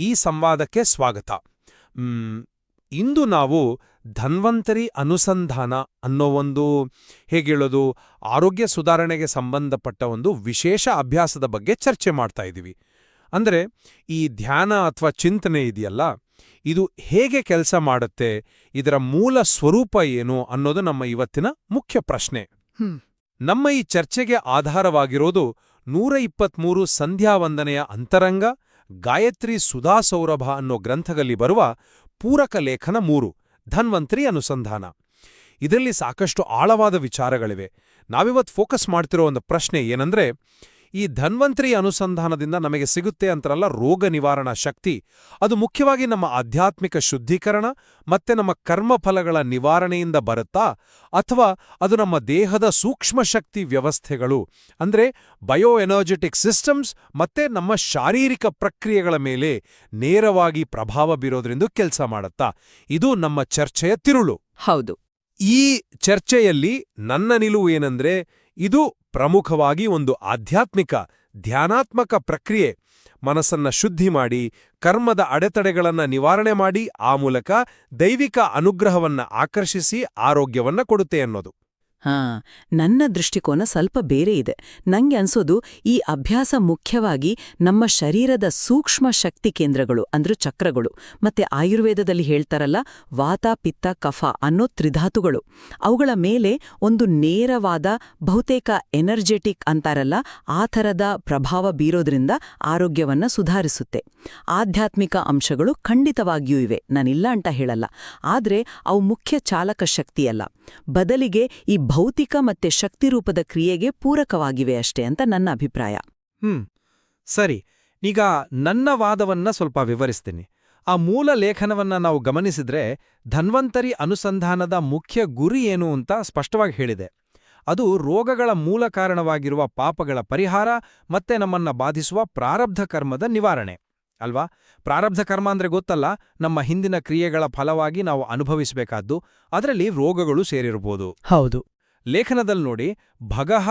ಈ ಸಂವಾದಕ್ಕೆ ಸ್ವಾಗತ. ಇಂದು ನಾವು ಧನ್ವಂತರಿ ಅನುಸಂಧಾನ ಅನ್ನೋ ಒಂದು ಹೇಗೇಳೋದು ಆರೋಗ್ಯ ಸುಧಾರಣೆಗೆ ಸಂಬಂಧಪಟ್ಟ ಒಂದು ವಿಶೇಷ ಅಭ್ಯಾಸದ ಬಗ್ಗೆ ಚರ್ಚೆ ಮಾಡ್ತಾ ಇದ್ದೀವಿ. ಅಂದ್ರೆ ಈ ಧ್ಯಾನ ಅಥವಾ ಚಿಂತನೆ ಇದೆಯಲ್ಲ ಇದು ಹೇಗೆ ಕೆಲಸ ಮಾಡುತ್ತೆ ಇದರ ಮೂಲ ಸ್ವರೂಪ ಏನು ಅನ್ನೋದು ನಮ್ಮ ಇವತ್ತಿನ ಮುಖ್ಯ ಪ್ರಶ್ನೆ. ನಮ್ಮ ಈ ಚರ್ಚೆಗೆ ಆಧಾರವಾಗಿರೋದು ನೂರ ಇಪ್ಪತ್ಮೂರು ಸಂಧ್ಯಾವಂದನೆಯ ಅಂತರಂಗ ಗಾಯತ್ರಿ ಸುಧಾಸೌರಭ ಅನ್ನೋ ಗ್ರಂಥದಲ್ಲಿ ಬರುವ ಪೂರಕ ಲೇಖನ ಮೂರು, ಧನ್ವಂತ್ರಿ ಅನುಸಂಧಾನ. ಇದರಲ್ಲಿ ಸಾಕಷ್ಟು ಆಳವಾದ ವಿಚಾರಗಳಿವೆ. ನಾವಿವತ್ತು ಫೋಕಸ್ ಮಾಡ್ತಿರೋ ಒಂದು ಪ್ರಶ್ನೆ ಏನಂದ್ರೆ ಈ ಧನ್ವಂತರಿ ಅನುಸಂಧಾನದಿಂದ ನಮಗೆ ಸಿಗುತ್ತೆ ಅಂತರಲ್ಲ ರೋಗ ನಿವಾರಣಾ ಶಕ್ತಿ. ಅದು ಮುಖ್ಯವಾಗಿ ನಮ್ಮ ಆಧ್ಯಾತ್ಮಿಕ ಶುದ್ಧೀಕರಣ ಮತ್ತೆ ನಮ್ಮ ಕರ್ಮಫಲಗಳ ನಿವಾರಣೆಯಿಂದ ಬರುತ್ತಾ ಅಥವಾ ಅದು ನಮ್ಮ ದೇಹದ ಸೂಕ್ಷ್ಮ ಶಕ್ತಿ ವ್ಯವಸ್ಥೆಗಳು. ಅಂದ್ರೆ ಬಯೋ ಎನರ್ಜೆಟಿಕ್ ಸಿಸ್ಟಮ್ಸ್ ಮತ್ತೆ ನಮ್ಮ ಶಾರೀರಿಕ ಪ್ರಕ್ರಿಯೆಗಳ ಮೇಲೆ ನೇರವಾಗಿ ಪ್ರಭಾವ ಬೀರೋದ್ರಿಂದ ಕೆಲಸ ಮಾಡುತ್ತಾ. ಇದು ನಮ್ಮ ಚರ್ಚೆಯ ತಿರುಳು. ಹೌದು. ಈ ಚರ್ಚೆಯಲ್ಲಿ ನನ್ನ ನಿಲುವು ಏನಂದ್ರೆ, ಇದು ಪ್ರಮುಖವಾಗಿ ಒಂದು ಆಧ್ಯಾತ್ಮಿಕ, ಧ್ಯಾನಾತ್ಮಕ ಪ್ರಕ್ರಿಯೆ. ಮನಸ್ಸನ್ನ ಶುದ್ಧಿ ಮಾಡಿ, ಕರ್ಮದ ಅಡೆತಡೆಗಳನ್ನು ನಿವಾರಣೆ ಮಾಡಿ, ಆ ಮೂಲಕ ದೈವಿಕ ಅನುಗ್ರಹವನ್ನ ಆಕರ್ಷಿಸಿ, ಆರೋಗ್ಯವನ್ನ ಕೊಡುತ್ತೆ ಅನ್ನೋದು. ಹಾ, ನನ್ನ ದೃಷ್ಟಿಕೋನ ಸ್ವಲ್ಪ ಬೇರೆ ಇದೆ. ನಂಗೆ ಅನ್ಸೋದು, ಈ ಅಭ್ಯಾಸ ಮುಖ್ಯವಾಗಿ ನಮ್ಮ ಶರೀರದ ಸೂಕ್ಷ್ಮ ಶಕ್ತಿ ಕೇಂದ್ರಗಳು, ಅಂದ್ರೆ ಚಕ್ರಗಳು, ಮತ್ತೆ ಆಯುರ್ವೇದದಲ್ಲಿ ಹೇಳ್ತಾರಲ್ಲ, ವಾತ, ಪಿತ್ತ, ಕಫ ಅನ್ನೋ ತ್ರಿಧಾತುಗಳು. ಅವುಗಳ ಮೇಲೆ ಒಂದು ನೇರವಾದ ಬಹುತೇಕ ಎನರ್ಜೆಟಿಕ್ ಅಂತಾರಲ್ಲ, ಆ ಥರದ ಪ್ರಭಾವ ಬೀರೋದ್ರಿಂದ ಆರೋಗ್ಯವನ್ನ ಸುಧಾರಿಸುತ್ತೆ. ಆಧ್ಯಾತ್ಮಿಕ ಅಂಶಗಳು ಖಂಡಿತವಾಗಿಯೂ ಇವೆ, ನಾನಿಲ್ಲ ಅಂತ ಹೇಳಲ್ಲ. ಆದ್ರೆ ಅವು ಮುಖ್ಯ ಚಾಲಕ ಶಕ್ತಿಯಲ್ಲ. ಬದಲಿಗೆ ಈ ಭೌತಿಕ ಮತ್ತೆ ಶಕ್ತಿ ರೂಪದ ಕ್ರಿಯೆಗೆ ಪೂರಕವಾಗಿವೆ ಅಷ್ಟೇ ಅಂತ ನನ್ನ ಅಭಿಪ್ರಾಯ. ಹ್ಮ್ ಸರಿ. ಈಗ ನನ್ನ ವಾದವನ್ನ ಸ್ವಲ್ಪ ವಿವರಿಸ್ತೀನಿ. ಆ ಮೂಲ ಲೇಖನವನ್ನ ನಾವು ಗಮನಿಸಿದ್ರೆ ಧನ್ವಂತರಿ ಅನುಸಂಧಾನದ ಮುಖ್ಯ ಗುರಿ ಏನು ಅಂತ ಸ್ಪಷ್ಟವಾಗಿ ಹೇಳಿದೆ. ಅದು ರೋಗಗಳ ಮೂಲ ಕಾರಣವಾಗಿರುವ ಪಾಪಗಳ ಪರಿಹಾರ ಮತ್ತೆ ನಮ್ಮನ್ನ ಬಾಧಿಸುವ ಪ್ರಾರಬ್ಧ ಕರ್ಮದ ನಿವಾರಣೆ. ಅಲ್ವಾ? ಪ್ರಾರಬ್ಧ ಕರ್ಮ ಅಂದ್ರೆ ಗೊತ್ತಲ್ಲ ನಮ್ಮ ಹಿಂದಿನ ಕ್ರಿಯೆಗಳ ಫಲವಾಗಿ ನಾವು ಅನುಭವಿಸಬೇಕಾದ್ದು ಅದರಲ್ಲಿ ರೋಗಗಳು ಸೇರಿರಬಹುದು ಹೌದು. ಲೇಖನದಲ್ಲಿ ನೋಡಿ ಭಗಹ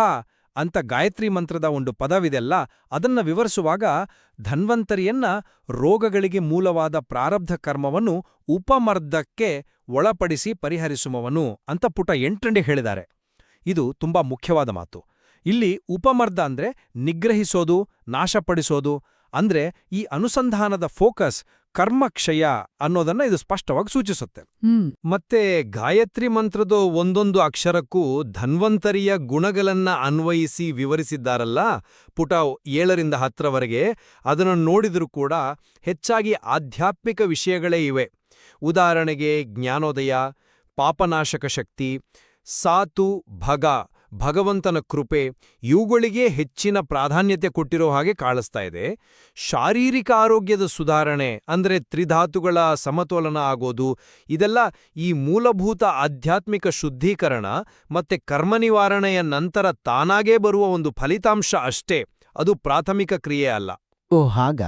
ಅಂತ ಗಾಯತ್ರಿ ಮಂತ್ರದ ಒಂದು ಪದವಿದೆಲ್ಲ ಅದನ್ನ ವಿವರಿಸುವಾಗ ಧನ್ವಂತರಿಯನ್ನ ರೋಗಗಳಿಗೆ ಮೂಲವಾದ ಪ್ರಾರಬ್ಧ ಕರ್ಮವನ್ನು ಉಪಮರ್ದಕ್ಕೆ ಒಳಪಡಿಸಿ ಪರಿಹರಿಸುವವನು ಅಂತ ಪುಟ ಎಂಟಂಡಿ ಹೇಳಿದ್ದಾರೆ. ಇದು ತುಂಬಾ ಮುಖ್ಯವಾದ ಮಾತು. ಇಲ್ಲಿ ಉಪಮರ್ದ ಅಂದ್ರೆ ನಿಗ್ರಹಿಸೋದು, ನಾಶಪಡಿಸೋದು, ಅಂದ್ರೆ ಈ ಅನುಸಂಧಾನದ ಫೋಕಸ್ ಕರ್ಮಕ್ಷಯ ಅನ್ನೋದನ್ನ ಇದು ಸ್ಪಷ್ಟವಾಗಿ ಸೂಚಿಸುತ್ತೆ. ಮತ್ತೆ ಗಾಯತ್ರಿ ಮಂತ್ರದ ಒಂದೊಂದು ಅಕ್ಷರಕ್ಕೂ ಧನ್ವಂತರಿಯ ಗುಣಗಳನ್ನ ಅನ್ವಯಿಸಿ ವಿವರಿಸಿದ್ದಾರಲ್ಲ ಪುಟ ಏಳರಿಂದ ಹತ್ತರವರೆಗೆ ಅದನ್ನು ನೋಡಿದರೂ ಕೂಡ ಹೆಚ್ಚಾಗಿ ಆಧ್ಯಾತ್ಮಿಕ ವಿಷಯಗಳೇ ಇವೆ. ಉದಾಹರಣೆಗೆ ಜ್ಞಾನೋದಯ ಪಾಪನಾಶಕ ಶಕ್ತಿ ಸಾತು ಭಗ ಭಗವಂತನ ಕೃಪೆ ಇವುಗಳಿಗೆ ಹೆಚ್ಚಿನ ಪ್ರಾಧಾನ್ಯತೆ ಕೊಟ್ಟಿರೋ ಹಾಗೆ ಕಾಣಿಸ್ತಾ ಇದೆ. ಶಾರೀರಿಕ ಆರೋಗ್ಯದ ಸುಧಾರಣೆ ಅಂದ್ರೆ ತ್ರಿಧಾತುಗಳ ಸಮತೋಲನ ಆಗೋದು ಇದೆಲ್ಲ ಈ ಮೂಲಭೂತ ಆಧ್ಯಾತ್ಮಿಕ ಶುದ್ಧೀಕರಣ ಮತ್ತೆ ಕರ್ಮ ನಿವಾರಣೆಯ ನಂತರ ತಾನಾಗೇ ಬರುವ ಒಂದು ಫಲಿತಾಂಶ ಅಷ್ಟೇ ಅದು ಪ್ರಾಥಮಿಕ ಕ್ರಿಯೆ ಅಲ್ಲ. ಓ ಹಾಗ?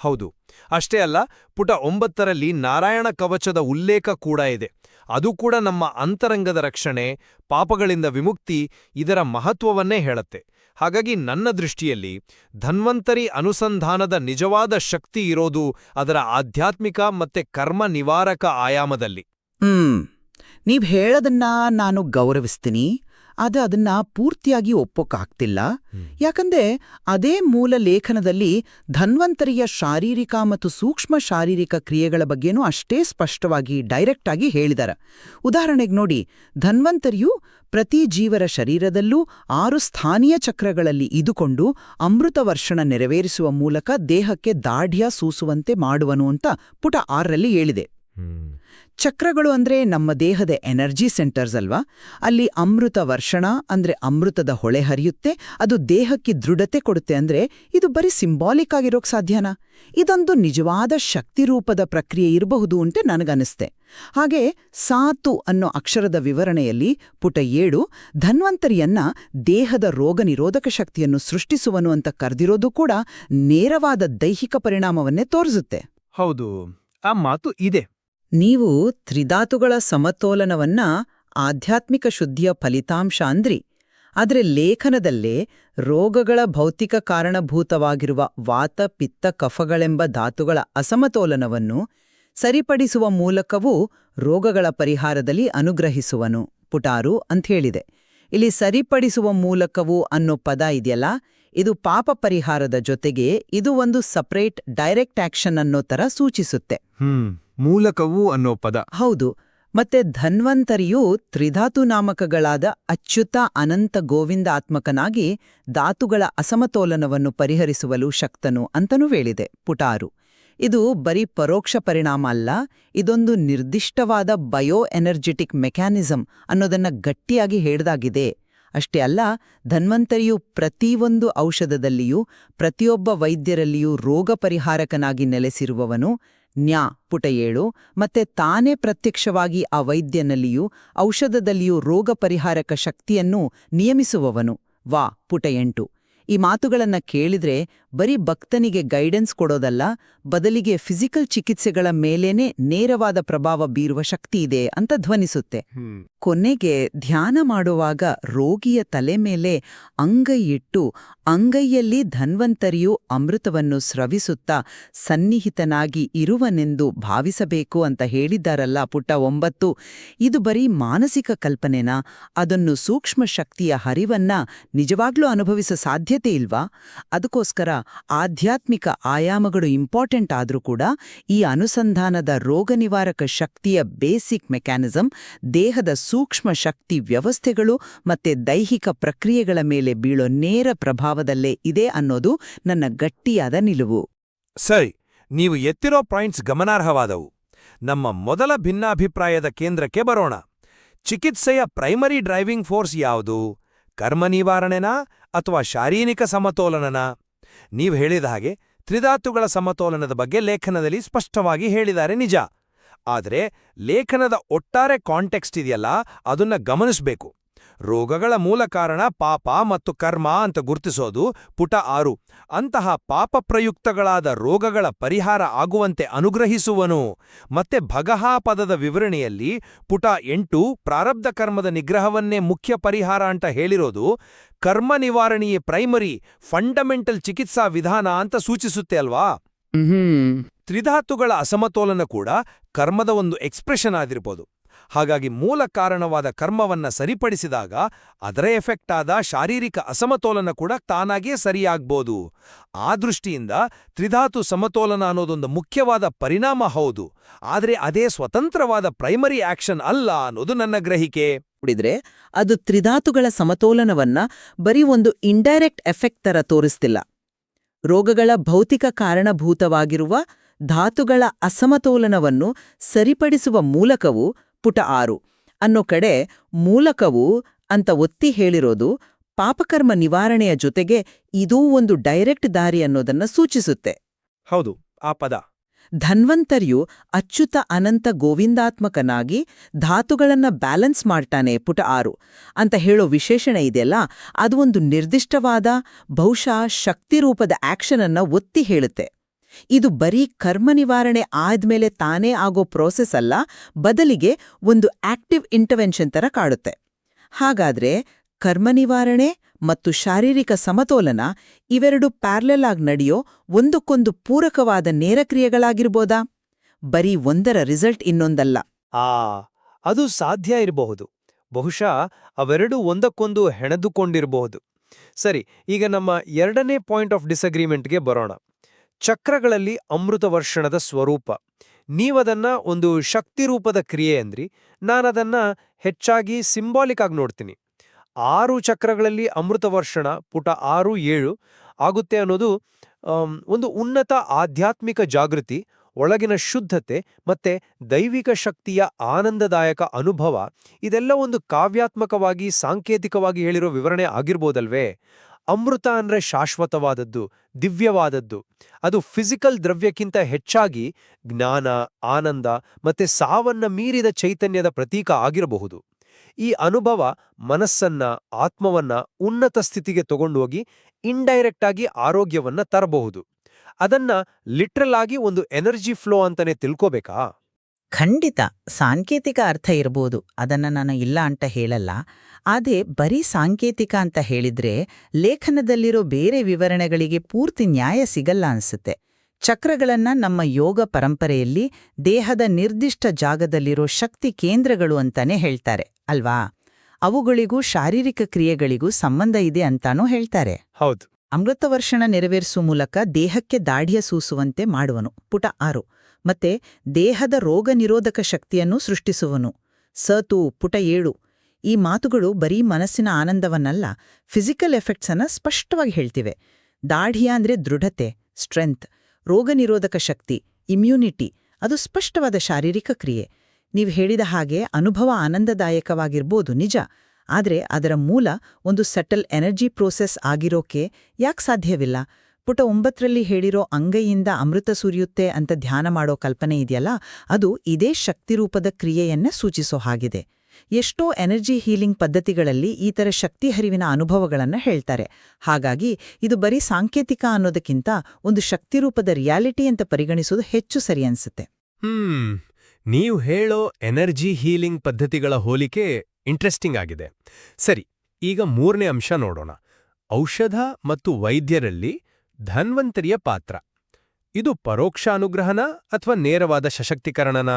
ಹೌದು. ಅಷ್ಟೇ ಅಲ್ಲ ಪುಟ ಒಂಬತ್ತರಲ್ಲಿ ನಾರಾಯಣ ಕವಚದ ಉಲ್ಲೇಖ ಕೂಡ ಇದೆ. ಅದು ಕೂಡ ನಮ್ಮ ಅಂತರಂಗದ ರಕ್ಷಣೆ, ಪಾಪಗಳಿಂದ ವಿಮುಕ್ತಿ ಇದರ ಮಹತ್ವವನ್ನೇ ಹೇಳುತ್ತೆ. ಹಾಗಾಗಿ ನನ್ನ ದೃಷ್ಟಿಯಲ್ಲಿ ಧನ್ವಂತರಿ ಅನುಸಂಧಾನದ ನಿಜವಾದ ಶಕ್ತಿ ಇರೋದು ಅದರ ಆಧ್ಯಾತ್ಮಿಕ ಮತ್ತೆ ಕರ್ಮ ನಿವಾರಕ ಆಯಾಮದಲ್ಲಿ. ಹ್ಮ್. ನೀವ್ ಹೇಳದನ್ನ ನಾನು ಗೌರವಿಸ್ತೀನಿ. ಆದ್ರೆ ಅದನ್ನ ಪೂರ್ತಿಯಾಗಿ ಒಪ್ಪೋಕ್ಕಾಗ್ತಿಲ್ಲ ಯಾಕಂದ್ರೆ ಅದೇ ಮೂಲ ಲೇಖನದಲ್ಲಿ ಧನ್ವಂತರಿಯ ಶಾರೀರಿಕ ಮತ್ತು ಸೂಕ್ಷ್ಮ ಶಾರೀರಿಕ ಕ್ರಿಯೆಗಳ ಬಗ್ಗೆನೂ ಅಷ್ಟೇ ಸ್ಪಷ್ಟವಾಗಿ ಡೈರೆಕ್ಟ್ ಆಗಿ ಹೇಳಿದಾರ. ಉದಾಹರಣೆಗೆ ನೋಡಿ ಧನ್ವಂತರಿಯು ಪ್ರತಿ ಜೀವರ ಶರೀರದಲ್ಲೂ ಆರು ಸ್ಥಾನೀಯ ಚಕ್ರಗಳಲ್ಲಿ ಇದುಕೊಂಡು ಅಮೃತ ವರ್ಷಣ ನೆರವೇರಿಸುವ ಮೂಲಕ ದೇಹಕ್ಕೆ ದಾಢ್ಯ ಸೂಸುವಂತೆ ಮಾಡುವನು ಅಂತ ಪುಟ ಆರರಲ್ಲಿ ಹೇಳಿದೆ. ಚಕ್ರಗಳು ಅಂದ್ರೆ ನಮ್ಮ ದೇಹದ ಎನರ್ಜಿ ಸೆಂಟರ್ಸ್ ಅಲ್ವಾ? ಅಲ್ಲಿ ಅಮೃತ ವರ್ಷಣ ಅಂದ್ರೆ ಅಮೃತದ ಹೊಳೆ ಹರಿಯುತ್ತೆ, ಅದು ದೇಹಕ್ಕೆ ದೃಢತೆ ಕೊಡುತ್ತೆ ಅಂದ್ರೆ ಇದು ಬರೀ ಸಿಂಬಾಲಿಕ್ ಆಗಿರೋಕ್ ಸಾಧ್ಯನಾ? ಇದೊಂದು ನಿಜವಾದ ಶಕ್ತಿ ರೂಪದ ಪ್ರಕ್ರಿಯೆ ಇರಬಹುದು ಅಂತ ನನಗನ್ನಿಸ್ತೆ. ಹಾಗೆ ಸಾತು ಅನ್ನೋ ಅಕ್ಷರದ ವಿವರಣೆಯಲ್ಲಿ ಪುಟ ಏಳು, ಧನ್ವಂತರಿಯನ್ನ ದೇಹದ ರೋಗ ನಿರೋಧಕ ಶಕ್ತಿಯನ್ನು ಸೃಷ್ಟಿಸುವನು ಅಂತ ಕರೆದಿರೋದು ಕೂಡ ನೇರವಾದ ದೈಹಿಕ ಪರಿಣಾಮವನ್ನೇ ತೋರಿಸುತ್ತೆ. ಹೌದು, ಆ ಮಾತು ಇದೆ. ನೀವು ತ್ರಿಧಾತುಗಳ ಸಮತೋಲನವನ್ನ ಆಧ್ಯಾತ್ಮಿಕ ಶುದ್ಧಿಯ ಫಲಿತಾಂಶ ಅಂದ್ರಿ. ಆದರೆ ಲೇಖನದಲ್ಲೇ ರೋಗಗಳ ಭೌತಿಕ ಕಾರಣಭೂತವಾಗಿರುವ ವಾತ, ಪಿತ್ತ, ಕಫಗಳೆಂಬ ಧಾತುಗಳ ಅಸಮತೋಲನವನ್ನು ಸರಿಪಡಿಸುವ ಮೂಲಕವೂ ರೋಗಗಳ ಪರಿಹಾರದಲ್ಲಿ ಅನುಗ್ರಹಿಸುವನು, ಪುಟಾರು ಅಂಥೇಳಿದೆ ಇಲ್ಲಿ ಸರಿಪಡಿಸುವ ಮೂಲಕವೂ ಅನ್ನೋ ಪದ ಇದೆಯಲ್ಲ, ಇದು ಪಾಪ ಪರಿಹಾರದ ಜೊತೆಗೆ ಇದು ಒಂದು ಸಪರೇಟ್ ಡೈರೆಕ್ಟ್ ಆಕ್ಷನ್ ಅನ್ನೋ ತರ ಸೂಚಿಸುತ್ತೆ. ಮೂಲಕವು ಅನ್ನೋ ಪದ. ಹೌದು. ಮತ್ತೆ ಧನ್ವಂತರಿಯು ತ್ರಿಧಾತು ನಾಮಕಗಳಾದ ಅಚ್ಯುತ, ಅನಂತ ಗೋವಿಂದಾತ್ಮಕನಾಗಿ ಧಾತುಗಳ ಅಸಮತೋಲನವನ್ನು ಪರಿಹರಿಸುವಲು ಶಕ್ತನು ಅಂತನೂ ಹೇಳಿದೆ. ಪುಟಾರು. ಇದು ಬರೀ ಪರೋಕ್ಷ ಪರಿಣಾಮ ಅಲ್ಲ, ಇದೊಂದು ನಿರ್ದಿಷ್ಟವಾದ ಬಯೋ ಎನರ್ಜೆಟಿಕ್ ಮೆಕ್ಯಾನಿಸಂ ಅನ್ನೋದನ್ನ ಗಟ್ಟಿಯಾಗಿ ಹೇಳ್ದಾಗಿದೆ. ಅಷ್ಟೇ ಅಲ್ಲ, ಧನ್ವಂತರಿಯು ಪ್ರತಿಯೊಂದು ಔಷಧದಲ್ಲಿಯೂ, ಪ್ರತಿಯೊಬ್ಬ ವೈದ್ಯರಲ್ಲಿಯೂ ರೋಗ ಪರಿಹಾರಕನಾಗಿ ನೆಲೆಸಿರುವವನು ನ್ಯಾ ಪುಟ ಏಳು. ಮತ್ತೆ ತಾನೇ ಪ್ರತ್ಯಕ್ಷವಾಗಿ ಆ ವೈದ್ಯನಲ್ಲಿಯೂ ಔಷಧದಲ್ಲಿಯೂ ರೋಗ ಪರಿಹಾರಕ ಶಕ್ತಿಯನ್ನು ನಿಯಮಿಸುವವನು. ವಾ ಪುಟ ಎಂಟು. ಈ ಮಾತುಗಳನ್ನ ಕೇಳಿದ್ರೆ ಬರೀ ಭಕ್ತನಿಗೆ ಗೈಡೆನ್ಸ್ ಕೊಡೋದಲ್ಲ, ಬದಲಿಗೆ ಫಿಸಿಕಲ್ ಚಿಕಿತ್ಸೆಗಳ ಮೇಲೇನೆ ನೇರವಾದ ಪ್ರಭಾವ ಬೀರುವ ಶಕ್ತಿ ಇದೆ ಅಂತ ಧ್ವನಿಸುತ್ತೆ. ಕೊನೆಗೆ ಧ್ಯಾನ ಮಾಡುವಾಗ ರೋಗಿಯ ತಲೆ ಮೇಲೆ ಅಂಗೈ ಅಂಗೈಯಲ್ಲಿ ಧನ್ವಂತರಿಯು ಅಮೃತವನ್ನು ಸ್ರವಿಸುತ್ತಾ ಸನ್ನಿಹಿತನಾಗಿ ಇರುವನೆಂದು ಭಾವಿಸಬೇಕು ಅಂತ ಹೇಳಿದ್ದಾರಲ್ಲ ಪುಟ್ಟ ಒಂಬತ್ತು. ಇದು ಬರೀ ಮಾನಸಿಕ ಕಲ್ಪನೆನಾ? ಅದನ್ನು ಸೂಕ್ಷ್ಮ ಶಕ್ತಿಯ ಹರಿವನ್ನ ನಿಜವಾಗ್ಲೂ ಅನುಭವಿಸ ಸಾಧ್ಯತೆ ಇಲ್ವಾ? ಅದಕ್ಕೋಸ್ಕರ ಆಧ್ಯಾತ್ಮಿಕ ಆಯಾಮಗಳು ಇಂಪಾರ್ಟೆಂಟ್ ಆದ್ರೂ ಕೂಡ ಈ ಅನುಸಂಧಾನದ ರೋಗನಿವಾರಕ ಶಕ್ತಿಯ ಬೇಸಿಕ್ ಮೆಕ್ಯಾನಿಸಂ ದೇಹದ ಸೂಕ್ಷ್ಮ ಶಕ್ತಿ ವ್ಯವಸ್ಥೆಗಳು ಮತ್ತೆ ದೈಹಿಕ ಪ್ರಕ್ರಿಯೆಗಳ ಮೇಲೆ ಬೀಳೋ ನೇರ ಪ್ರಭಾವದಲ್ಲೇ ಇದೆ ಅನ್ನೋದು ನನ್ನ ಗಟ್ಟಿಯಾದ ನಿಲುವು. ಸರಿ, ನೀವು ಎತ್ತಿರೋ ಪಾಯಿಂಟ್ಸ್ ಗಮನಾರ್ಹವಾದವು. ನಮ್ಮ ಮೊದಲ ಭಿನ್ನಾಭಿಪ್ರಾಯದ ಕೇಂದ್ರಕ್ಕೆ ಬರೋಣ. ಚಿಕಿತ್ಸೆಯ ಪ್ರೈಮರಿ ಡ್ರೈವಿಂಗ್ ಫೋರ್ಸ್ ಯಾವುದು? ಕರ್ಮ ನಿವಾರಣೆನಾ ಅಥವಾ ಶಾರೀರಿಕ ಸಮತೋಲನನಾ? ನೀವು ಹೇಳಿದ ಹಾಗೆ ತ್ರಿಧಾತುಗಳ ಸಮತೋಲನದ ಬಗ್ಗೆ ಲೇಖನದಲ್ಲಿ ಸ್ಪಷ್ಟವಾಗಿ ಹೇಳಿದ್ದಾರೆ ನಿಜ. ಆದರೆ ಲೇಖನದ ಒಟ್ಟಾರೆ ಕಾಂಟೆಕ್ಸ್ಟ್ ಇದೆಯಲ್ಲ, ಅದನ್ನ ಗಮನಿಸಬೇಕು. ರೋಗಗಳ ಮೂಲ ಕಾರಣ ಪಾಪ ಮತ್ತು ಕರ್ಮ ಅಂತ ಗುರ್ತಿಸೋದು ಪುಟ ಆರು. ಅಂತಹ ಪಾಪಪ್ರಯುಕ್ತಗಳಾದ ರೋಗಗಳ ಪರಿಹಾರ ಆಗುವಂತೆ ಅನುಗ್ರಹಿಸುವನು. ಮತ್ತೆ ಭಗಹಾ ಪದದ ವಿವರಣೆಯಲ್ಲಿ ಪುಟ ಎಂಟು ಪ್ರಾರಬ್ಧ ಕರ್ಮದ ನಿಗ್ರಹವನ್ನೇ ಮುಖ್ಯ ಪರಿಹಾರ ಅಂತ ಹೇಳಿರೋದು ಕರ್ಮ ನಿವಾರಣೆಯೇ ಪ್ರೈಮರಿ ಫಂಡಮೆಂಟಲ್ ಚಿಕಿತ್ಸಾ ವಿಧಾನ ಅಂತ ಸೂಚಿಸುತ್ತೆ ಅಲ್ವಾ? ತ್ರಿಧಾತುಗಳ ಅಸಮತೋಲನ ಕೂಡ ಕರ್ಮದ ಒಂದು ಎಕ್ಸ್ಪ್ರೆಷನ್ ಆಗಿರ್ಬೋದು. ಹಾಗಾಗಿ ಮೂಲ ಕಾರಣವಾದ ಕರ್ಮವನ್ನ ಸರಿಪಡಿಸಿದಾಗ ಅದರ ಎಫೆಕ್ಟ್ ಆದ ಶಾರೀರಿಕ ಅಸಮತೋಲನ ಕೂಡ ತಾನಾಗೇ ಸರಿಯಾಗ್ಬೋದು. ಆ ದೃಷ್ಟಿಯಿಂದ ತ್ರಿಧಾತು ಸಮತೋಲನ ಅನ್ನೋದೊಂದು ಮುಖ್ಯವಾದ ಪರಿಣಾಮ ಹೌದು. ಆದರೆ ಅದೇ ಸ್ವತಂತ್ರವಾದ ಪ್ರೈಮರಿ ಆಕ್ಷನ್ ಅಲ್ಲ ಅನ್ನೋದು ನನ್ನ ಗ್ರಹಿಕೆ. ನೋಡಿದ್ರೆ ಅದು ತ್ರಿಧಾತುಗಳ ಸಮತೋಲನವನ್ನ ಬರೀ ಒಂದು ಇಂಡೈರೆಕ್ಟ್ ಎಫೆಕ್ಟ್ ತರ ತೋರಿಸ್ತಿಲ್ಲ. ರೋಗಗಳ ಭೌತಿಕ ಕಾರಣಭೂತವಾಗಿರುವ ಧಾತುಗಳ ಅಸಮತೋಲನವನ್ನು ಸರಿಪಡಿಸುವ ಮೂಲಕವು ಪುಟ ಆರು. ಅನ್ನೋ ಕಡೆ ಮೂಲಕವು ಅಂತ ಒತ್ತಿ ಹೇಳಿರೋದು ಪಾಪಕರ್ಮ ನಿವಾರಣೆಯ ಜೊತೆಗೆ ಇದೂ ಒಂದು ಡೈರೆಕ್ಟ್ ದಾರಿ ಅನ್ನೋದನ್ನ ಸೂಚಿಸುತ್ತೆ. ಹೌದು ಆ ಪದ. ಧನ್ವಂತರ್ಯು ಅಚ್ಯುತ ಅನಂತ ಗೋವಿಂದಾತ್ಮಕನಾಗಿ ಧಾತುಗಳನ್ನ ಬ್ಯಾಲೆನ್ಸ್ ಮಾಡ್ತಾನೆ ಪುಟ ಆರು. ಅಂತ ಹೇಳೋ ವಿಶೇಷಣೆ ಇದೆಯಲ್ಲ ಅದು ಒಂದು ನಿರ್ದಿಷ್ಟವಾದ ಬಹುಶಃ ಶಕ್ತಿರೂಪದ ಆಕ್ಷನ್ ಅನ್ನ ಒತ್ತಿ ಹೇಳುತ್ತೆ. ಇದು ಬರೀ ಕರ್ಮ ನಿವಾರಣೆ ಆದ್ಮೇಲೆ ತಾನೇ ಆಗೋ ಪ್ರೋಸೆಸ್ ಅಲ್ಲ, ಬದಲಿಗೆ ಒಂದು ಆಕ್ಟಿವ್ ಇಂಟರ್ವೆನ್ಷನ್ ತರ ಕಾಡುತ್ತೆ. ಹಾಗಾದ್ರೆ ಕರ್ಮ ನಿವಾರಣೆ ಮತ್ತು ಶಾರೀರಿಕ ಸಮತೋಲನ ಇವೆರಡು ಪ್ಯಾರ್ಲೆಲ್ ಆಗಿ ನಡೆಯೋ ಒಂದಕ್ಕೊಂದು ಪೂರಕವಾದ ನೇರಕ್ರಿಯೆಗಳಾಗಿರ್ಬೋದಾ ಬರೀ ಒಂದರ ರಿಸಲ್ಟ್ ಇನ್ನೊಂದಲ್ಲ. ಆ, ಅದು ಸಾಧ್ಯ ಇರಬಹುದು. ಬಹುಶಃ ಅವೆರಡೂ ಒಂದಕ್ಕೊಂದು ಹೆಣೆದುಕೊಂಡಿರಬಹುದು. ಸರಿ, ಈಗ ನಮ್ಮ ಎರಡನೇ ಪಾಯಿಂಟ್ ಆಫ್ ಡಿಸಗ್ರಿಮೆಂಟ್ಗೆ ಬರೋಣ. ಚಕ್ರಗಳಲ್ಲಿ ಅಮೃತ ವರ್ಷಣದ ಸ್ವರೂಪ. ನೀವದನ್ನ ಒಂದು ಶಕ್ತಿರೂಪದ ಕ್ರಿಯೆ ಅಂದ್ರಿ. ನಾನದನ್ನ ಹೆಚ್ಚಾಗಿ ಸಿಂಬಾಲಿಕ್ ಆಗಿ ನೋಡ್ತೀನಿ. ಆರು ಚಕ್ರಗಳಲ್ಲಿ ಅಮೃತ ವರ್ಷಣ ಪುಟ ಆರು ಏಳು ಆಗುತ್ತೆ ಅನ್ನೋದು ಒಂದು ಉನ್ನತ ಆಧ್ಯಾತ್ಮಿಕ ಜಾಗೃತಿ, ಒಳಗಿನ ಶುದ್ಧತೆ ಮತ್ತೆ ದೈವಿಕ ಶಕ್ತಿಯ ಆನಂದದಾಯಕ ಅನುಭವ ಇದೆಲ್ಲ ಒಂದು ಕಾವ್ಯಾತ್ಮಕವಾಗಿ, ಸಾಂಕೇತಿಕವಾಗಿ ಹೇಳಿರೋ ವಿವರಣೆ ಆಗಿರ್ಬೋದಲ್ವೇ? ಅಮೃತ ಅಂದ್ರೆ ಶಾಶ್ವತವಾದದ್ದು, ದಿವ್ಯವಾದದ್ದು. ಅದು ಫಿಸಿಕಲ್ ದ್ರವ್ಯಕ್ಕಿಂತ ಹೆಚ್ಚಾಗಿ ಜ್ಞಾನ, ಆನಂದ ಮತ್ತೆ ಸಾವನ್ನ ಮೀರಿದ ಚೈತನ್ಯದ ಪ್ರತೀಕ ಆಗಿರಬಹುದು. ಈ ಅನುಭವ ಮನಸ್ಸನ್ನ, ಆತ್ಮವನ್ನ ಉನ್ನತ ಸ್ಥಿತಿಗೆ ತಗೊಂಡೋಗಿ ಇಂಡೈರೆಕ್ಟ್ ಆಗಿ ಆರೋಗ್ಯವನ್ನ ತರಬಹುದು. ಅದನ್ನ ಲಿಟ್ರಲ್ ಆಗಿ ಒಂದು ಎನರ್ಜಿ ಫ್ಲೋ ಅಂತಾನೆ ತಿಳ್ಕೋಬೇಕಾ? ಖಂಡಿತ ಸಾಂಕೇತಿಕ ಅರ್ಥ ಇರ್ಬೋದು. ಅದನ್ನ ನಾನು ಇಲ್ಲ ಅಂತ ಹೇಳಲ್ಲ. ಅದೇ ಬರೀ ಸಾಂಕೇತಿಕ ಅಂತ ಹೇಳಿದ್ರೆ ಲೇಖನದಲ್ಲಿರೋ ಬೇರೆ ವಿವರಣೆಗಳಿಗೆ ಪೂರ್ತಿ ನ್ಯಾಯ ಸಿಗಲ್ಲ ಅನ್ಸುತ್ತೆ. ಚಕ್ರಗಳನ್ನ ನಮ್ಮ ಯೋಗ ಪರಂಪರೆಯಲ್ಲಿ ದೇಹದ ನಿರ್ದಿಷ್ಟ ಜಾಗದಲ್ಲಿರೋ ಶಕ್ತಿ ಕೇಂದ್ರಗಳು ಅಂತಾನೆ ಹೇಳ್ತಾರೆ ಅಲ್ವಾ? ಅವುಗಳಿಗೂ ಶಾರೀರಿಕ ಕ್ರಿಯೆಗಳಿಗೂ ಸಂಬಂಧ ಇದೆ ಅಂತಾನೂ ಹೇಳ್ತಾರೆ. ಹೌದು. ಅಮೃತವರ್ಷಣ ನೆರವೇರಿಸುವ ಮೂಲಕ ದೇಹಕ್ಕೆ ದಾಢ್ಯ ಸೂಸುವಂತೆ ಮಾಡುವನು. ಪುಟ ಆರು. ಮತ್ತೆ ದೇಹದ ರೋಗ ನಿರೋಧಕ ಶಕ್ತಿಯನ್ನು ಸೃಷ್ಟಿಸುವನು. ಸತು, ಪುಟ ಏಳು. ಈ ಮಾತುಗಳು ಬರೀ ಮನಸ್ಸಿನ ಆನಂದವನ್ನಲ್ಲ, ಫಿಸಿಕಲ್ ಎಫೆಕ್ಟ್ಸನ್ನು ಸ್ಪಷ್ಟವಾಗಿ ಹೇಳ್ತಿವೆ. ದಾಢಿಯ ಅಂದ್ರೆ ದೃಢತೆ, ಸ್ಟ್ರೆಂತ್ ರೋಗ ಶಕ್ತಿ, ಇಮ್ಯುನಿಟಿ, ಅದು ಸ್ಪಷ್ಟವಾದ ಶಾರೀರಿಕ ಕ್ರಿಯೆ. ನೀವು ಹೇಳಿದ ಹಾಗೆ ಅನುಭವ ಆನಂದದಾಯಕವಾಗಿರ್ಬೋದು, ನಿಜ. ಆದರೆ ಅದರ ಮೂಲ ಒಂದು ಸೆಟಲ್ ಎನರ್ಜಿ ಪ್ರೋಸೆಸ್ ಆಗಿರೋಕೆ ಯಾಕೆ ಸಾಧ್ಯವಿಲ್ಲ? ಪುಟ ಒಂಬತ್ತರಲ್ಲಿ ಹೇಳಿರೋ ಅಂಗೈಯಿಂದ ಅಮೃತ ಸುರಿಯುತ್ತೆ ಅಂತ ಧ್ಯಾನ ಮಾಡೋ ಕಲ್ಪನೆ ಇದೆಯಲ್ಲ, ಅದು ಇದೇ ಶಕ್ತಿರೂಪದ ಕ್ರಿಯೆಯನ್ನ ಸೂಚಿಸೋ ಹಾಗಿದೆ. ಎಷ್ಟೋ ಎನರ್ಜಿ ಹೀಲಿಂಗ್ ಪದ್ಧತಿಗಳಲ್ಲಿ ಈ ಥರ ಶಕ್ತಿ ಹರಿವಿನ ಅನುಭವಗಳನ್ನು ಹೇಳ್ತಾರೆ. ಹಾಗಾಗಿ ಇದು ಬರೀ ಸಾಂಕೇತಿಕ ಅನ್ನೋದಕ್ಕಿಂತ ಒಂದು ಶಕ್ತಿರೂಪದ ರಿಯಾಲಿಟಿ ಅಂತ ಪರಿಗಣಿಸೋದು ಹೆಚ್ಚು ಸರಿ ಅನ್ಸುತ್ತೆ. ಹ್ಮ್, ನೀವು ಹೇಳೋ ಎನರ್ಜಿ ಹೀಲಿಂಗ್ ಪದ್ಧತಿಗಳ ಹೋಲಿಕೆ ಇಂಟ್ರೆಸ್ಟಿಂಗ್ ಆಗಿದೆ. ಸರಿ, ಈಗ ಮೂರನೇ ಅಂಶ ನೋಡೋಣ. ಔಷಧ ಮತ್ತು ವೈದ್ಯರಲ್ಲಿ ಧನ್ವಂತರಿಯ ಪಾತ್ರ. ಇದು ಪರೋಕ್ಷ ಅನುಗ್ರಹನ ಅಥವಾ ನೇರವಾದ ಸಶಕ್ತೀಕರಣನ?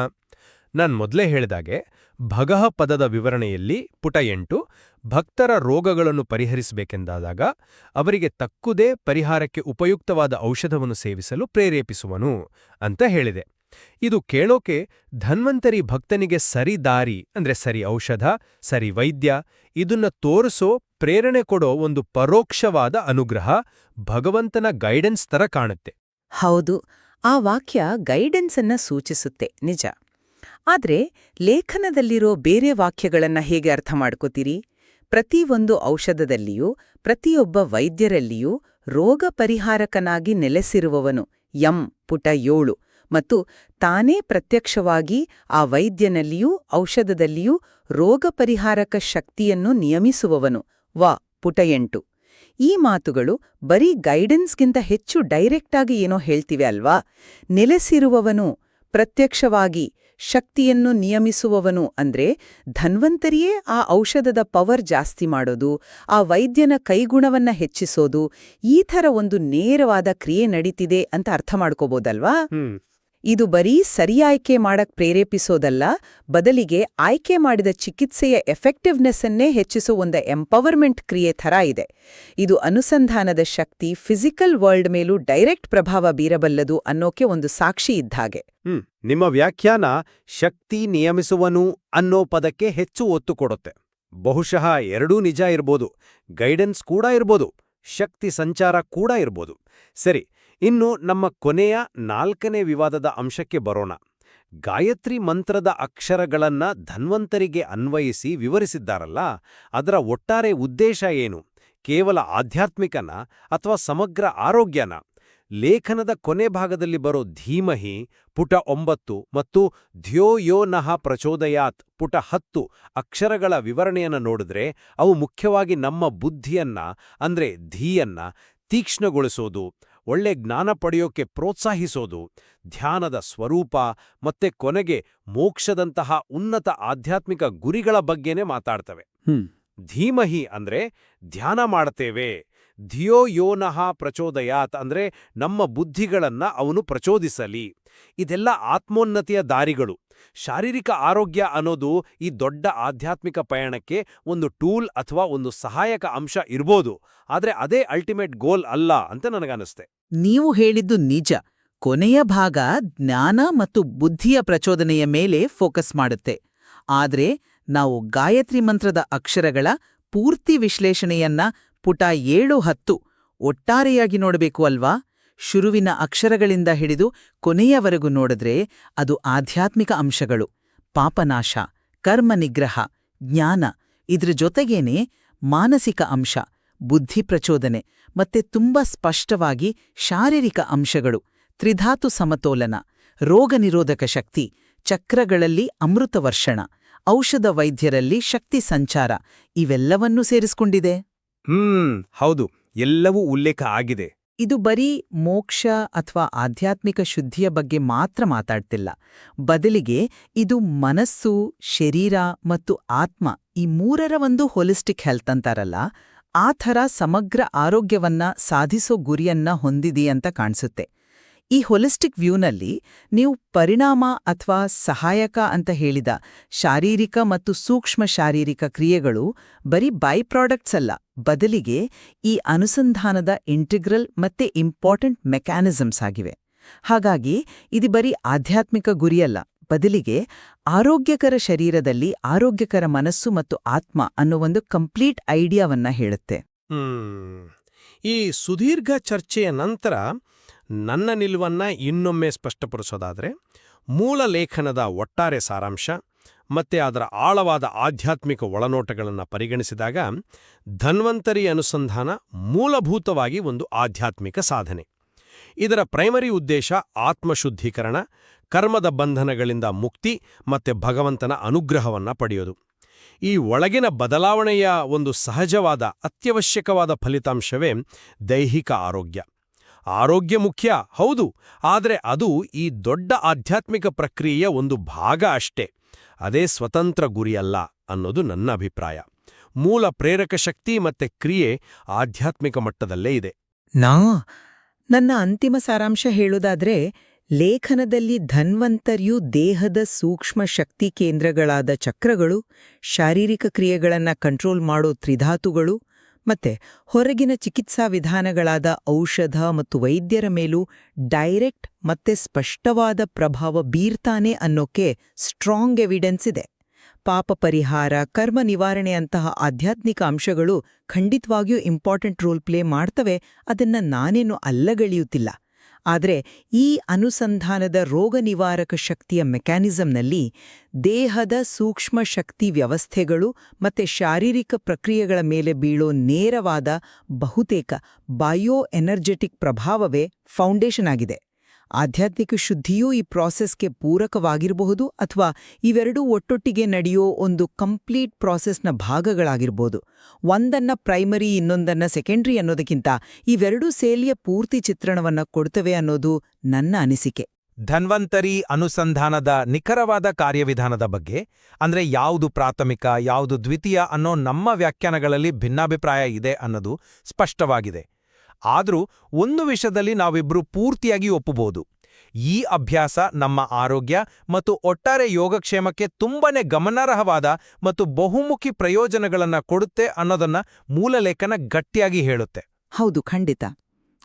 ನಾನು ಮೊದಲೇ ಹೇಳಿದಾಗೆ ಭಗಹ ಪದದ ವಿವರಣೆಯಲ್ಲಿ ಪುಟ ಎಂಟು, ಭಕ್ತರ ರೋಗಗಳನ್ನು ಪರಿಹರಿಸಬೇಕೆಂದಾದಾಗ, ಅವರಿಗೆ ತಕ್ಕುದೇ ಪರಿಹಾರಕ್ಕೆ ಉಪಯುಕ್ತವಾದ ಔಷಧವನ್ನು ಸೇವಿಸಲು ಪ್ರೇರೇಪಿಸುವನು ಅಂತ ಹೇಳಿದೆ. ಇದು ಕೇಳೋಕೆ ಧನ್ವಂತರಿ ಭಕ್ತನಿಗೆ ಸರಿ ದಾರಿ, ಅಂದ್ರೆ ಸರಿ ಔಷಧ, ಸರಿ ವೈದ್ಯ, ಇದನ್ನ ತೋರಿಸೋ, ಪ್ರೇರಣೆ ಕೊಡೋ ಒಂದು ಪರೋಕ್ಷವಾದ ಅನುಗ್ರಹ ಭಗವಂತನ ಗೈಡೆನ್ಸ್ ತರ ಕಾಣುತ್ತೆ. ಹೌದು, ಆ ವಾಕ್ಯ ಗೈಡೆನ್ಸ್ ಸೂಚಿಸುತ್ತೆ, ನಿಜ. ಆದ್ರೆ ಲೇಖನದಲ್ಲಿರೋ ಬೇರೆ ವಾಕ್ಯಗಳನ್ನ ಹೇಗೆ ಅರ್ಥ ಮಾಡ್ಕೋತೀರಿ? ಪ್ರತಿಯೊಂದು ಔಷಧದಲ್ಲಿಯೂ, ಪ್ರತಿಯೊಬ್ಬ ವೈದ್ಯರಲ್ಲಿಯೂ ರೋಗ ಪರಿಹಾರಕನಾಗಿ ನೆಲೆಸಿರುವವನು, ಯಂ ಪುಟ ಏಳು ಮತ್ತು ತಾನೇ ಪ್ರತ್ಯಕ್ಷವಾಗಿ ಆ ವೈದ್ಯನಲ್ಲಿಯೂ ಔಷಧದಲ್ಲಿಯೂ ರೋಗ ಪರಿಹಾರಕ ಶಕ್ತಿಯನ್ನು ನಿಯಮಿಸುವವನು. ವ. ಪುಟ ಎಂಟು ಈ ಮಾತುಗಳು ಬರೀ ಗೈಡೆನ್ಸ್ಗಿಂತ ಹೆಚ್ಚು ಡೈರೆಕ್ಟಾಗಿ ಏನೋ ಹೇಳ್ತಿವೆ ಅಲ್ವಾ? ನೆಲೆಸಿರುವವನು, ಪ್ರತ್ಯಕ್ಷವಾಗಿ ಶಕ್ತಿಯನ್ನು ನಿಯಮಿಸುವವನು ಅಂದ್ರೆ ಧನ್ವಂತರಿಯೇ ಆ ಔಷಧದ ಪವರ್ ಜಾಸ್ತಿ ಮಾಡೋದು, ಆ ವೈದ್ಯನ ಕೈಗುಣವನ್ನ ಹೆಚ್ಚಿಸೋದು, ಈ ಥರ ಒಂದು ನೇರವಾದ ಕ್ರಿಯೆ ನಡೀತಿದೆ ಅಂತ ಅರ್ಥ ಮಾಡ್ಕೋಬೋದಲ್ವಾ? ಇದು ಬರೀ ಸರಿ ಆಯ್ಕೆ ಮಾಡಕ್ ಪ್ರೇರೇಪಿಸೋದಲ್ಲ, ಬದಲಿಗೆ ಆಯ್ಕೆ ಮಾಡಿದ ಚಿಕಿತ್ಸೆಯ ಎಫೆಕ್ಟಿವ್ನೆಸ್ ಅನ್ನೇ ಹೆಚ್ಚಿಸೋ ಒಂದು ಎಂಪವರ್ಮೆಂಟ್ ಕ್ರಿಯೆ ಥರ ಇದೆ. ಇದು ಅನುಸಂಧಾನದ ಶಕ್ತಿ ಫಿಸಿಕಲ್ ವರ್ಲ್ಡ್ ಮೇಲೂ ಡೈರೆಕ್ಟ್ ಪ್ರಭಾವ ಬೀರಬಲ್ಲದು ಅನ್ನೋಕೆ ಒಂದು ಸಾಕ್ಷಿ ಇದ್ದಾಗೆ. ನಿಮ್ಮ ವ್ಯಾಖ್ಯಾನ ಶಕ್ತಿ ನಿಯಮಿಸುವನು ಅನ್ನೋ ಪದಕ್ಕೆ ಹೆಚ್ಚು ಒತ್ತು ಕೊಡುತ್ತೆ. ಬಹುಶಃ ಎರಡೂ ನಿಜ ಇರ್ಬೋದು, ಗೈಡೆನ್ಸ್ ಕೂಡ ಇರ್ಬೋದು, ಶಕ್ತಿ ಸಂಚಾರ ಕೂಡ ಇರ್ಬೋದು. ಸರಿ ಇನ್ನು ನಮ್ಮ ಕೊನೆಯ ನಾಲ್ಕನೇ ವಿವಾದದ ಅಂಶಕ್ಕೆ ಬರೋಣ. ಗಾಯತ್ರಿ ಮಂತ್ರದ ಅಕ್ಷರಗಳನ್ನ ಧನ್ವಂತರಿಗೆ ಅನ್ವಯಿಸಿ ವಿವರಿಸಿದ್ದಾರಲ್ಲ, ಅದರ ಒಟ್ಟಾರೆ ಉದ್ದೇಶ ಏನು? ಕೇವಲ ಆಧ್ಯಾತ್ಮಿಕನ ಅಥವಾ ಸಮಗ್ರ ಆರೋಗ್ಯನ? ಲೇಖನದ ಕೊನೆ ಭಾಗದಲ್ಲಿ ಬರೋ ಧೀಮಹಿ, ಪುಟ ಒಂಬತ್ತು ಮತ್ತು ಧ್ಯೋ ಯೋ ನಃ ಪ್ರಚೋದಯಾತ್ ಪುಟ ಹತ್ತು ಅಕ್ಷರಗಳ ವಿವರಣೆಯನ್ನು ನೋಡಿದ್ರೆ ಅವು ಮುಖ್ಯವಾಗಿ ನಮ್ಮ ಬುದ್ಧಿಯನ್ನ, ಅಂದ್ರೆ ಧೀಯನ್ನ, ತೀಕ್ಷ್ಣಗೊಳಿಸೋದು. ಒಳ್ಳೆ ಜ್ಞಾನ ಪಡೆಯೋಕೆ ಪ್ರೋತ್ಸಾಹಿಸೋದು ಧ್ಯಾನದ ಸ್ವರೂಪ ಮತ್ತೆ ಕೊನೆಗೆ ಮೋಕ್ಷದಂತಹ ಉನ್ನತ ಆಧ್ಯಾತ್ಮಿಕ ಗುರಿಗಳ ಬಗ್ಗೆನೇ ಮಾತಾಡ್ತವೆ. ಧೀಮಹಿ ಅಂದ್ರೆ ಧ್ಯಾನ ಮಾಡ್ತೇವೆ ಧಿಯೋ ಯೋನಃ ಪ್ರಚೋದಯಾತ್ ಅಂದ್ರೆ ನಮ್ಮ ಬುದ್ಧಿಗಳನ್ನು ಅವನು ಪ್ರಚೋದಿಸಲಿ. ಇದೆಲ್ಲ ಆತ್ಮೋನ್ನತಿಯ ದಾರಿಗಳು. ಶಾರೀರಿಕ ಆರೋಗ್ಯ ಅನ್ನೋದು ಈ ದೊಡ್ಡ ಆಧ್ಯಾತ್ಮಿಕ ಪಯಣಕ್ಕೆ ಒಂದು ಟೂಲ್ ಅಥವಾ ಒಂದು ಸಹಾಯಕ ಅಂಶ ಇರ್ಬೋದು. ಆದರೆ ಅದೇ ಅಲ್ಟಿಮೇಟ್ ಗೋಲ್ ಅಲ್ಲ ಅಂತ ನನಗನ್ನಿಸ್ತೆ. ನೀವು ಹೇಳಿದ್ದು ನಿಜ. ಕೊನೆಯ ಭಾಗ ಜ್ಞಾನ ಮತ್ತು ಬುದ್ಧಿಯ ಪ್ರಚೋದನೆಯ ಮೇಲೆ ಫೋಕಸ್ ಮಾಡುತ್ತೆ. ಆದರೆ ನಾವು ಗಾಯತ್ರಿ ಮಂತ್ರದ ಅಕ್ಷರಗಳ ಪೂರ್ತಿ ವಿಶ್ಲೇಷಣೆಯನ್ನ ಪುಟ ಏಳು ಹತ್ತು. ಒಟ್ಟಾರೆಯಾಗಿ ನೋಡಬೇಕು ಅಲ್ವಾ? ಶುರುವಿನ ಅಕ್ಷರಗಳಿಂದ ಹಿಡಿದು ಕೊನೆಯವರೆಗೂ ನೋಡಿದ್ರೆ ಅದು ಆಧ್ಯಾತ್ಮಿಕ ಅಂಶಗಳು. ಪಾಪನಾಶ ಕರ್ಮ ನಿಗ್ರಹ ಜ್ಞಾನ. ಇದ್ರ ಜೊತೆಗೇನೆ ಮಾನಸಿಕ ಅಂಶ, ಬುದ್ಧಿ ಪ್ರಚೋದನೆ, ಮತ್ತೆ ತುಂಬಾ ಸ್ಪಷ್ಟವಾಗಿ ಶಾರೀರಿಕ ಅಂಶಗಳು. ತ್ರಿಧಾತು ಸಮತೋಲನ, ರೋಗ ನಿರೋಧಕ ಶಕ್ತಿ, ಚಕ್ರಗಳಲ್ಲಿ ಅಮೃತವರ್ಷಣ ಔಷಧ ವೈದ್ಯರಲ್ಲಿ ಶಕ್ತಿ ಸಂಚಾರ, ಇವೆಲ್ಲವನ್ನೂ ಸೇರಿಸ್ಕೊಂಡಿದೆ. ಹ್ಮ್, ಹೌದು. ಎಲ್ಲವೂ ಉಲ್ಲೇಖ ಆಗಿದೆ. ಇದು ಬರೀ ಮೋಕ್ಷ ಅಥವಾ ಆಧ್ಯಾತ್ಮಿಕ ಶುದ್ಧಿಯ ಬಗ್ಗೆ ಮಾತ್ರ ಮಾತಾಡ್ತಿಲ್ಲ. ಬದಲಿಗೆ ಇದು ಮನಸ್ಸು, ಶರೀರ ಮತ್ತು ಆತ್ಮ ಈ ಮೂರರ ಒಂದು ಹೋಲಿಸ್ಟಿಕ್ ಹೆಲ್ತ್ ಅಂತಾರಲ್ಲ, ಆ ಥರ ಸಮಗ್ರ ಆರೋಗ್ಯವನ್ನ ಸಾಧಿಸೋ ಗುರಿಯನ್ನ ಹೊಂದಿದೆಯಂತ ಕಾಣಿಸುತ್ತೆ. ಈ ಹೊಲಿಸ್ಟಿಕ್ ವ್ಯೂನಲ್ಲಿ ನೀವು ಪರಿಣಾಮ ಅಥವಾ ಸಹಾಯಕ ಅಂತ ಹೇಳಿದ ಶಾರೀರಿಕ ಮತ್ತು ಸೂಕ್ಷ್ಮ ಶಾರೀರಿಕ ಕ್ರಿಯೆಗಳು ಬರೀ ಬೈ ಪ್ರಾಡಕ್ಟ್ಸ್ ಅಲ್ಲ, ಬದಲಿಗೆ ಈ ಅನುಸಂಧಾನದ ಇಂಟಿಗ್ರಲ್ ಮತ್ತೆ ಇಂಪಾರ್ಟೆಂಟ್ ಮೆಕ್ಯಾನಿಸಮ್ಸ್ ಆಗಿವೆ. ಹಾಗಾಗಿ ಇದು ಬರೀ ಆಧ್ಯಾತ್ಮಿಕ ಗುರಿಯಲ್ಲ, ಬದಲಿಗೆ ಆರೋಗ್ಯಕರ ಶರೀರದಲ್ಲಿ ಆರೋಗ್ಯಕರ ಮನಸ್ಸು ಮತ್ತು ಆತ್ಮ ಅನ್ನೋ ಒಂದು ಕಂಪ್ಲೀಟ್ ಐಡಿಯಾವನ್ನ ಹೇಳುತ್ತೆ. ಈ ಸುದೀರ್ಘ ಚರ್ಚೆಯ ನಂತರ ನನ್ನ ನಿಲುವನ್ನ ಇನ್ನೊಮ್ಮೆ ಸ್ಪಷ್ಟಪಡಿಸೋದಾದರೆ, ಮೂಲ ಲೇಖನದ ಒಟ್ಟಾರೆ ಸಾರಾಂಶ ಮತ್ತೆ ಅದರ ಆಳವಾದ ಆಧ್ಯಾತ್ಮಿಕ ಒಳನೋಟಗಳನ್ನು ಪರಿಗಣಿಸಿದಾಗ ಧನ್ವಂತರಿ ಅನುಸಂಧಾನ ಮೂಲಭೂತವಾಗಿ ಒಂದು ಆಧ್ಯಾತ್ಮಿಕ ಸಾಧನೆ. ಇದರ ಪ್ರೈಮರಿ ಉದ್ದೇಶ ಆತ್ಮಶುದ್ಧೀಕರಣ, ಕರ್ಮದ ಬಂಧನಗಳಿಂದ ಮುಕ್ತಿ ಮತ್ತೆ ಭಗವಂತನ ಅನುಗ್ರಹವನ್ನ ಪಡೆಯೋದು. ಈ ಒಳಗಿನ ಬದಲಾವಣೆಯ ಒಂದು ಸಹಜವಾದ, ಅತ್ಯವಶ್ಯಕವಾದ ಫಲಿತಾಂಶವೇ ದೈಹಿಕ ಆರೋಗ್ಯ. ಆರೋಗ್ಯ ಮುಖ್ಯ, ಹೌದು. ಆದರೆ ಅದು ಈ ದೊಡ್ಡ ಆಧ್ಯಾತ್ಮಿಕ ಪ್ರಕ್ರಿಯೆಯ ಒಂದು ಭಾಗ ಅಷ್ಟೇ. ಅದೇ ಸ್ವತಂತ್ರ ಗುರಿಯಲ್ಲ ಅನ್ನೋದು ನನ್ನ ಅಭಿಪ್ರಾಯ. ಮೂಲ ಪ್ರೇರಕ ಶಕ್ತಿ ಮತ್ತೆ ಕ್ರಿಯೆ ಆಧ್ಯಾತ್ಮಿಕ ಮಟ್ಟದಲ್ಲೇ ಇದೆ. ನಾ, ನನ್ನ ಅಂತಿಮ ಸಾರಾಂಶ ಹೇಳೋದಾದ್ರೆ, ಲೇಖನದಲ್ಲಿ ಧನ್ವಂತರ್ಯು ದೇಹದ ಸೂಕ್ಷ್ಮ ಶಕ್ತಿ ಕೇಂದ್ರಗಳಾದ ಚಕ್ರಗಳು, ಶಾರೀರಿಕ ಕ್ರಿಯೆಗಳನ್ನ ಕಂಟ್ರೋಲ್ ಮಾಡೋ ತ್ರಿಧಾತುಗಳು ಮತ್ತೆ ಹೊರಗಿನ ಚಿಕಿತ್ಸಾ ವಿಧಾನಗಳಾದ ಔಷಧ ಮತ್ತು ವೈದ್ಯರ ಮೇಲೂ ಡೈರೆಕ್ಟ್ ಮತ್ತೆ ಸ್ಪಷ್ಟವಾದ ಪ್ರಭಾವ ಬೀರ್ತಾನೆ ಅನ್ನೋಕೆ ಸ್ಟ್ರಾಂಗ್ ಎವಿಡೆನ್ಸ್ ಇದೆ. ಪಾಪ ಪರಿಹಾರ, ಕರ್ಮ ನಿವಾರಣೆಯಂತಹ ಆಧ್ಯಾತ್ಮಿಕ ಅಂಶಗಳು ಖಂಡಿತವಾಗಿಯೂ ಇಂಪಾರ್ಟೆಂಟ್ ರೋಲ್ ಪ್ಲೇ ಮಾಡ್ತವೆ. ಅದನ್ನ ನಾನೇನು ಅಲ್ಲಗಳೆಯುತ್ತಿಲ್ಲ. ಆದರೆ ಈ ಅನುಸಂಧಾನದ ರೋಗ ನಿವಾರಕ ಶಕ್ತಿಯ ಮೆಕ್ಯಾನಿಸಂನಲ್ಲಿ ದೇಹದ ಸೂಕ್ಷ್ಮ ಶಕ್ತಿ ವ್ಯವಸ್ಥೆಗಳು ಮತ್ತೆ ಶಾರೀರಿಕ ಪ್ರಕ್ರಿಯೆಗಳ ಮೇಲೆ ಬೀಳೋ ನೇರವಾದ ಬಹುತೇಕ ಬಯೋ ಎನರ್ಜೆಟಿಕ್ ಪ್ರಭಾವವೇ ಫೌಂಡೇಶನ್ ಆಗಿದೆ. ಆಧ್ಯಾತ್ಮಿಕ ಶುದ್ಧಿಯೂ ಈ ಪ್ರಾಸೆಸ್ಗೆ ಪೂರಕವಾಗಿರಬಹುದು ಅಥವಾ ಇವೆರಡೂ ಒಟ್ಟೊಟ್ಟಿಗೆ ನಡೆಯೋ ಒಂದು ಕಂಪ್ಲೀಟ್ ಪ್ರಾಸೆಸ್ನ ಭಾಗಗಳಾಗಿರ್ಬೋದು. ಒಂದನ್ನ ಪ್ರೈಮರಿ ಇನ್ನೊಂದನ್ನ ಸೆಕೆಂಡ್ರಿ ಅನ್ನೋದಕ್ಕಿಂತ ಇವೆರಡೂ ಸೇಲಿಯ ಪೂರ್ತಿ ಚಿತ್ರಣವನ್ನ ಕೊಡ್ತವೆ ಅನ್ನೋದು ನನ್ನ ಅನಿಸಿಕೆ. ಧನ್ವಂತರಿ ಅನುಸಂಧಾನದ ನಿಖರವಾದ ಕಾರ್ಯವಿಧಾನದ ಬಗ್ಗೆ, ಅಂದ್ರೆ ಯಾವುದು ಪ್ರಾಥಮಿಕ, ಯಾವುದು ದ್ವಿತೀಯ ಅನ್ನೋ ನಮ್ಮ ವ್ಯಾಖ್ಯಾನಗಳಲ್ಲಿ ಭಿನ್ನಾಭಿಪ್ರಾಯ ಇದೆ ಅನ್ನೋದು ಸ್ಪಷ್ಟವಾಗಿದೆ. ಆದರೂ ಒಂದು ವಿಷಯದಲ್ಲಿ ನಾವಿಬ್ಬರೂ ಪೂರ್ತಿಯಾಗಿ ಒಪ್ಪಬಹುದು ಈ ಅಭ್ಯಾಸ ನಮ್ಮ ಆರೋಗ್ಯ ಮತ್ತು ಒಟ್ಟಾರೆ ಯೋಗಕ್ಷೇಮಕ್ಕೆ ತುಂಬನೇ ಗಮನಾರ್ಹವಾದ ಮತ್ತು ಬಹುಮುಖಿ ಪ್ರಯೋಜನಗಳನ್ನು ಕೊಡುತ್ತೆ ಅನ್ನೋದನ್ನ ಮೂಲಲೇಖನ ಗಟ್ಟಿಯಾಗಿ ಹೇಳುತ್ತೆ. ಹೌದು, ಖಂಡಿತ.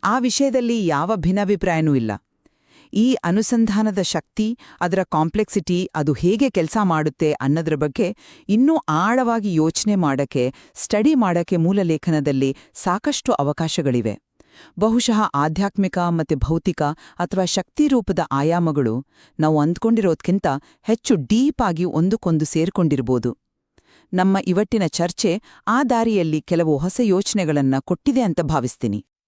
ಆ ವಿಷಯದಲ್ಲಿ ಯಾವ ಭಿನ್ನಾಭಿಪ್ರಾಯನೂ ಇಲ್ಲ. ಈ ಅನುಸಂಧಾನದ ಶಕ್ತಿ, ಅದರ ಕಾಂಪ್ಲೆಕ್ಸಿಟಿ ಅದು ಹೇಗೆ ಕೆಲಸ ಮಾಡುತ್ತೆ ಅನ್ನೋದ್ರ ಬಗ್ಗೆ ಇನ್ನೂ ಆಳವಾಗಿ ಯೋಚನೆ ಮಾಡಕ್ಕೆ, ಸ್ಟಡಿ ಮಾಡಕ್ಕೆ ಮೂಲಲೇಖನದಲ್ಲಿ ಸಾಕಷ್ಟು ಅವಕಾಶಗಳಿವೆ. ಬಹುಶಃ ಆಧ್ಯಾತ್ಮಿಕ ಮತ್ತು ಭೌತಿಕ ಅಥವಾ ಶಕ್ತಿ ರೂಪದ ಆಯಾಮಗಳು ನಾವು ಅಂದ್ಕೊಂಡಿರೋದ್ಕಿಂತ ಹೆಚ್ಚು ಡೀಪ್ ಆಗಿ ಒಂದಕ್ಕೊಂದು ಸೇರ್ಕೊಂಡಿರ್ಬೋದು. ನಮ್ಮ ಇವಟ್ಟಿನ ಚರ್ಚೆ ಆ ದಾರಿಯಲ್ಲಿ ಕೆಲವು ಹೊಸ ಯೋಚನೆಗಳನ್ನು ಕೊಟ್ಟಿದೆ ಅಂತ ಭಾವಿಸ್ತೀನಿ.